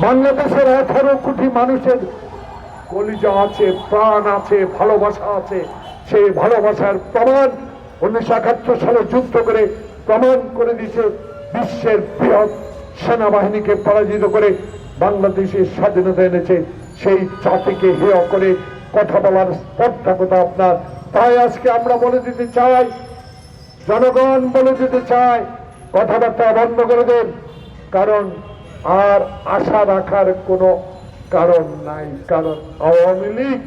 বাংলাদেশের আঠারো কোটি মানুষের কলিজা আছে, প্রাণ আছে, ভালোবাসা আছে। সেই ভালোবাসার প্রমাণ উনিশশো একাত্তর সালে যুদ্ধ করে প্রমাণ করে দিয়েছে বিশ্বের বৃহৎ সেনাবাহিনীকে পরাজিত করে বাংলাদেশের স্বাধীনতা এনেছে। সেই জাতিকে হেয় করে কথা বলার স্পর্ধাকতা আপনার। তাই আজকে আমরা বলে দিতে চাই, জনগণ বলে দিতে চাই কথাবার্তা বন্ধ করে দেন। কারণ আর আশা রাখার কোনো কারণ নাই, কারণ আওয়ামী লীগ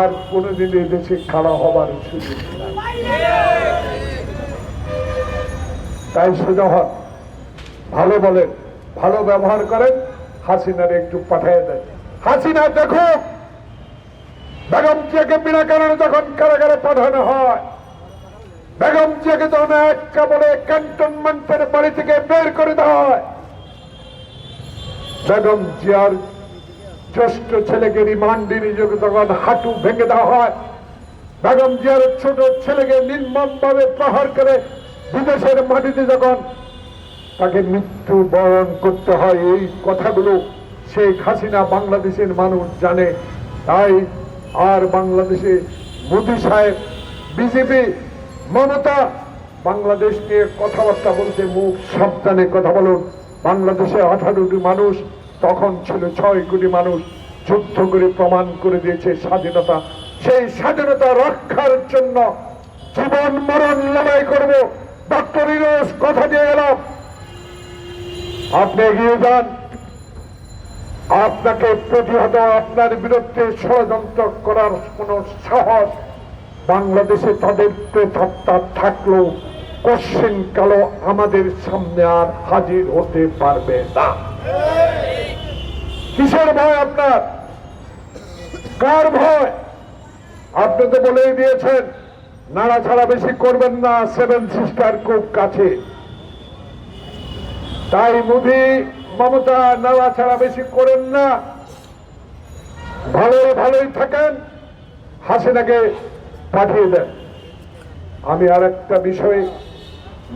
আর কোনোদিন এই দেশে খাড়া হবার সুযোগ তাই সোজা হন ভালো বলেন, ভালো ব্যবহার করেন, হাসিনার একটু পাঠিয়ে দেন। হাসিনা দেখো বেগম জিয়াকে বিনা কারণে যখন কারাগারে পাঠানো হয়, বেগম জিয়াকে যখন এক বলে ক্যান্টনমেন্টের বাড়ি থেকে বের করে দেওয়া হয় বেগম জিয়ার জ্যেষ্ঠ ছেলেকে রিমান্ডে নিজেকে তখন হাঁটু ভেঙে দেওয়া হয়। বেগম জিয়ার ছোট ছেলেকে নির্মম ভাবে প্রহার করে বিদেশের মাটিতে যখন তাকে মৃত্যু বরণ করতে হয়, এই কথাগুলো শেখ হাসিনা বাংলাদেশের মানুষ জানে। তাই আর বাংলাদেশে মোদী সাহেব, বিজেপি, মমতা বাংলাদেশ নিয়ে কথাবার্তা বলতে মুখ সাবধানে কথা বলুন। বাংলাদেশে আঠারোটি মানুষ তখন ছিল ছয় কোটি মানুষ যুদ্ধ করে প্রমাণ করে দিয়েছে স্বাধীনতা। সেই স্বাধীনতা রক্ষার জন্য জীবন মরণ লড়াই করব। ডক্টর কথা দিয়ে গেলাম আপনি এগিয়ে যান। আপনাকে প্রতিহত, আপনার বিরুদ্ধে ষড়যন্ত্র করার কোন সাহস বাংলাদেশে তাদের প্রেতাত্মা থাকলেও কোশ্চেন কালো আমাদের সামনে আর হাজির হতে পারবে না। কিসের ভয় আপনার? কার ভয়? আপনি তো বলেই দিয়েছেন নাড়াছাড়া বেশি করবেন না সেভেন সিস্টার খুব কাছে। তাই মোদি, মমতা নাড়াছাড়া বেশি করেন না। ভালোই ভালোই থাকেন, হাসিনাকে পাঠিয়ে দেন। আমি আর একটা বিষয়ে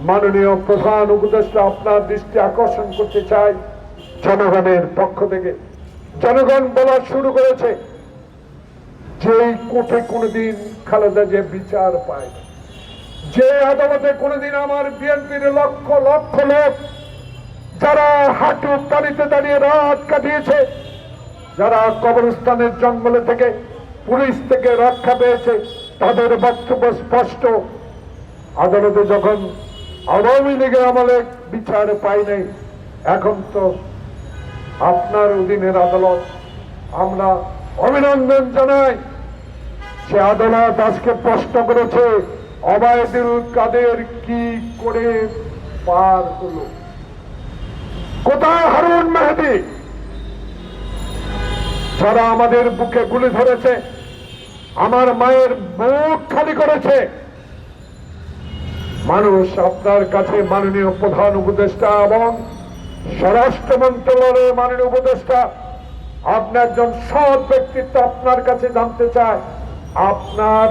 মাননীয় প্রধান উপদেষ্টা আপনার দৃষ্টি আকর্ষণ করতে চাই, জনগণের পক্ষ থেকে। জনগণ বলা শুরু করেছে যে কোর্টে কোনোদিন খালেদা যে বিচার পায় যে আদালতে কোনোদিন আমার বিএনপির লক্ষ লক্ষ লোক যারা হাঁটু পানিতে দাঁড়িয়ে রাত কাটিয়েছে, যারা কবরস্থানের জঙ্গলে থেকে পুলিশ থেকে রক্ষা পেয়েছে, তাদের বক্তব্য স্পষ্ট। আদালতে যখন আওয়ামী লীগের আমলে বিচার পাই নাই এখন তো আপনার অধীনের আদালত আমরা অভিনন্দন জানাই। সে আদালত আজকে প্রশ্ন করেছে, অবায়দুল কাদের কি করে পার হলো? কোথায় হারুন মেহেদি? যারা আমাদের বুকে গুলি ধরেছে, আমার মায়ের বুক খালি করেছে। মানুষ আপনার কাছে মাননীয় প্রধান উপদেষ্টা এবং স্বরাষ্ট্র মন্ত্রণালয়ের মাননীয় উপদেষ্টা, আপনি একজন সৎ ব্যক্তিত্ব আপনার কাছে জানতে চায়। আপনার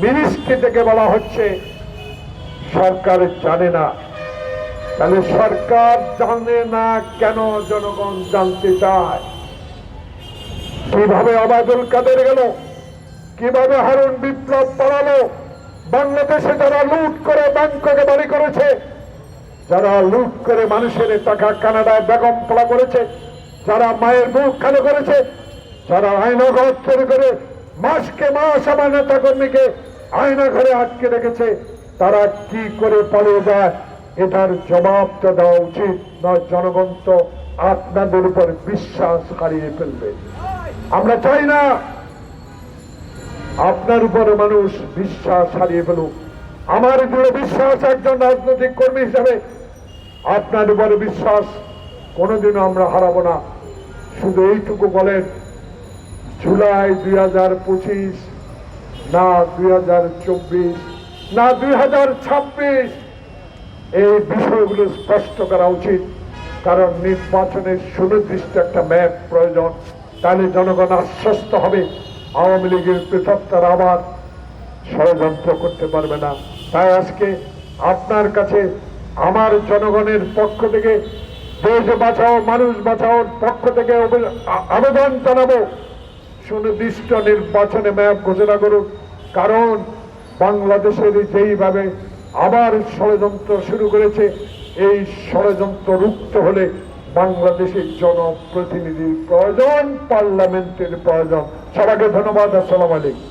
মিনিস্ট্রি থেকে বলা হচ্ছে, সরকার জানে না। তাহলে সরকার জানে না কেন জনগণ জানতে চায়? কীভাবে আবাদুল কাদের গেল? কীভাবে হারুন বিপ্লব পালালো? বাংলাদেশে যারা লুট করে, ব্যাংককে বাড়ি করেছে যারা লুট করে মানুষের টাকা কানাডায় বেগম পোলা করেছে, যারা মায়ের মুখ খালি করেছে, যারা আইনঘর তৈরি করে মাসকে মাস আমার নেতা কর্মীকে আয়না ঘরে আটকে রেখেছে, তারা কি করে পালিয়ে যায়? এটার জবাবটা দেওয়া উচিত নয়, জনগণ তো আপনাদের উপর বিশ্বাস হারিয়ে ফেলবে। আমরা চাই না আপনার উপরে মানুষ বিশ্বাস হারিয়ে ফেলুক। আমার দৃঢ় বিশ্বাস একজন রাজনৈতিক কর্মী হিসাবে আপনার উপরে বিশ্বাস, কোনোদিনও আমরা হারাবো না। শুধু এইটুকু বলেন, জুলাই দুই হাজার পঁচিশ না দুই হাজার চব্বিশ না দুই হাজার ছাব্বিশ, এই বিষয়গুলো স্পষ্ট করা উচিত। কারণ নির্বাচনের সুনির্দিষ্ট একটা ম্যাপ প্রয়োজন। তাহলে জনগণ আশ্বস্ত হবে, আওয়ামী লীগের পৃথক পৃথকতার আবার ষড়যন্ত্র করতে পারবে না। তাই আজকে আপনার কাছে আমার জনগণের পক্ষ থেকে, দেশ বাঁচাও, মানুষ বাঁচাওর পক্ষ থেকে আবেদন জানাব। সুনির্দিষ্ট নির্বাচনে ম্যাপ ঘোষণা করুন। কারণ বাংলাদেশের যেইভাবে আবার ষড়যন্ত্র শুরু করেছে, এই ষড়যন্ত্র রুখতে হলে বাংলাদেশের জনপ্রতিনিধির প্রয়োজন, পার্লামেন্টের প্রয়োজন। সবাইকে ধন্যবাদ, আসসালাম আলাইকুম।